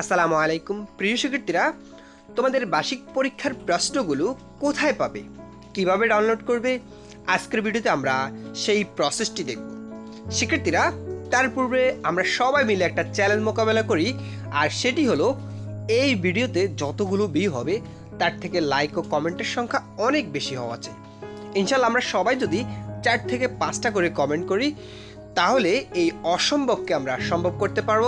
আসসালামু আলাইকুম, প্রিয় শিক্ষার্থীরা। তোমাদের বার্ষিক পরীক্ষার প্রশ্নগুলো কোথায় পাবে? কীভাবে ডাউনলোড করবে? আজকের ভিডিওতে আমরা সেই প্রসেসটি দেখব। শিক্ষার্থীরা, তার পূর্বে আমরা সবাই মিলে একটা চ্যালেঞ্জ মোকাবেলা করি, আর সেটি হলো, এই ভিডিওতে যতগুলো ভিউ হবে, তার থেকে লাইক ও কমেন্টের সংখ্যা অনেক বেশি হওয়া চাই ইনশাল্লাহ আমরা সবাই যদি চার থেকে পাঁচটা করে কমেন্ট করি, তাহলে এই অসম্ভবকে আমরা সম্ভব করতে পারব।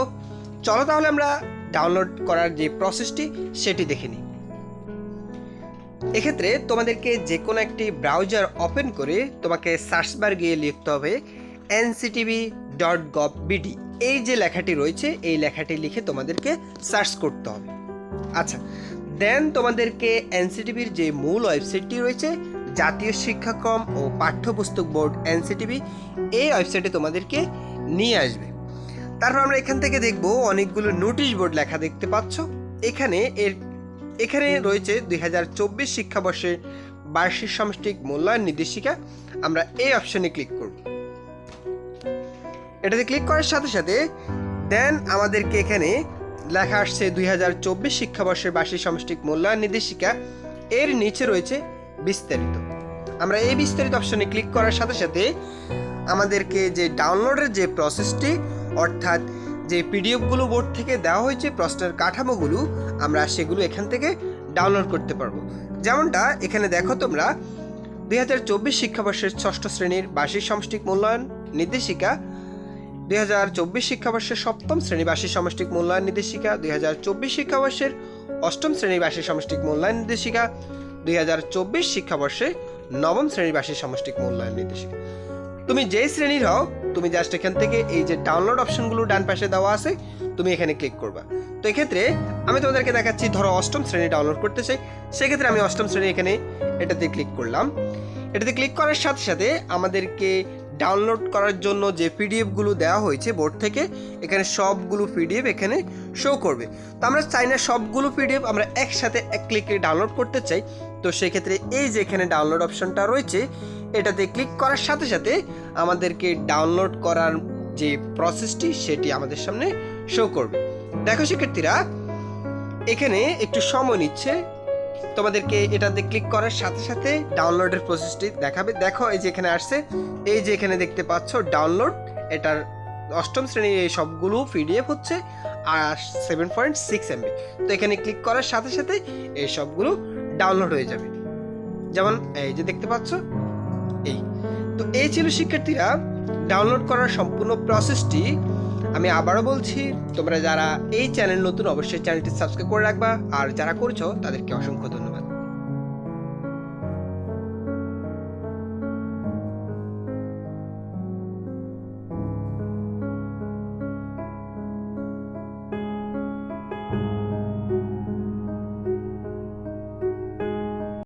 চলো তাহলে আমরা ডাউনলোড করার যে প্রসেসটি সেটি দেখে নিই। এক্ষেত্রে তোমাদেরকে যে কোনো একটি ব্রাউজার ওপেন করে তোমাকে সার্চ বার গিয়ে লিখতে হবে এনসিটিভি ডট গভ বিডি এই যে লেখাটি রয়েছে, এই লেখাটি লিখে তোমাদেরকে সার্চ করতে হবে। আচ্ছা দেন তোমাদেরকে এনসিটিভির যে মূল ওয়েবসাইটটি রয়েছে, জাতীয় শিক্ষাক্রম ও পাঠ্যপুস্তক বোর্ড এনসিটিভি এই ওয়েবসাইটে তোমাদেরকে নিয়ে আসবে। তারপর আমরা এখান থেকে দেখব অনেকগুলো নোটিশ বোর্ড লেখা দেখতে পাচ্ছ। এখানে এর, এখানে রয়েছে দুই হাজার চব্বিশ শিক্ষাবর্ষের বার্ষিক সামষ্টিক মূল্যায়ন নির্দেশিকা। আমরা এই অপশনে ক্লিক করব। এটাতে ক্লিক করার সাথে সাথে দেন আমাদেরকে এখানে লেখা আসছে দুই হাজার চব্বিশ শিক্ষাবর্ষের বার্ষিক সামষ্টিক মূল্যায়ন নির্দেশিকা। এর নিচে রয়েছে বিস্তারিত। আমরা এই বিস্তারিত অপশনে ক্লিক করার সাথে সাথে আমাদেরকে যে ডাউনলোডের যে প্রসেসটি অর্থাৎ যে পিডিএফগুলো বোর্ড থেকে দেওয়া হয়েছে প্রশ্নের কাঠামোগুলো, আমরা সেগুলো এখান থেকে ডাউনলোড করতে পারব। যেমনটা এখানে দেখো তোমরা, দুই হাজার চব্বিশ শিক্ষাবর্ষের ষষ্ঠ শ্রেণির বার্ষিক সমষ্টিক মূল্যায়ন নির্দেশিকা, দুই হাজার চব্বিশ শিক্ষাবর্ষের সপ্তম শ্রেণি বার্ষিক সমষ্টিক মূল্যায়ন নির্দেশিকা, দুই হাজার চব্বিশ শিক্ষাবর্ষের অষ্টম শ্রেণির বার্ষিক সমষ্টিক মূল্যায়ন নির্দেশিকা, দুই হাজার চব্বিশ শিক্ষাবর্ষে নবম শ্রেণির বার্ষিক সমষ্টিক মূল্যায়ন নির্দেশিকা। তুমি যে শ্রেণির হও তুমি জাস্ট এখান থেকে এই যে ডাউনলোড অপশনগুলো ডান পাশে দেওয়া আছে, তুমি এখানে ক্লিক করবা। তো এক্ষেত্রে আমি তোমাদেরকে দেখাচ্ছি, ধরো অষ্টম শ্রেণি ডাউনলোড করতে চাই, সেক্ষেত্রে আমি অষ্টম শ্রেণি এখানে এটাতে ক্লিক করলাম। এটাতে ক্লিক করার সাথে সাথে আমাদেরকে ডাউনলোড করার জন্য যে পিডিএফগুলো দেওয়া হয়েছে বোর্ড থেকে, এখানে সবগুলো পিডিএফ এখানে শো করবে। তো আমরা চাই না সবগুলো পিডিএফ আমরা একসাথে এক ক্লিকে ডাউনলোড করতে চাই, তো সেক্ষেত্রে এই যে এখানে ডাউনলোড অপশনটা রয়েছে এটাতে ক্লিক করার সাথে সাথে আমাদেরকে ডাউনলোড করার যে প্রসেসটি, সেটি আমাদের সামনে শো করবে। দেখো শিক্ষার্থীরা, এখানে একটু সময় নিচ্ছে। তোমাদেরকে এটাতে ক্লিক করার সাথে সাথে ডাউনলোডের প্রসেসটি দেখাবে। দেখো, এই যে এখানে আসছে, এই যে এখানে দেখতে পাচ্ছ, ডাউনলোড, এটার অষ্টম শ্রেণির এই সবগুলো পিডিএফ হচ্ছে, আর সেভেন পয়েন্ট সিক্স এমবি তো এখানে ক্লিক করার সাথে সাথে এই সবগুলো ডাউনলোড হয়ে যাবে। যেমন, এই যে দেখতে পাচ্ছ এই। তো এই ছিল শিক্ষার্থীরা ডাউনলোড করার সম্পূর্ণ প্রসেসটি আমি আবারও বলছি, তোমরা যারা এই চ্যানেল নতুন, অবশ্যই চ্যানেলটি সাবস্ক্রাইব করে রাখবা। আর যারা করছ, তাদেরকে অসংখ্য ধন্যবাদ।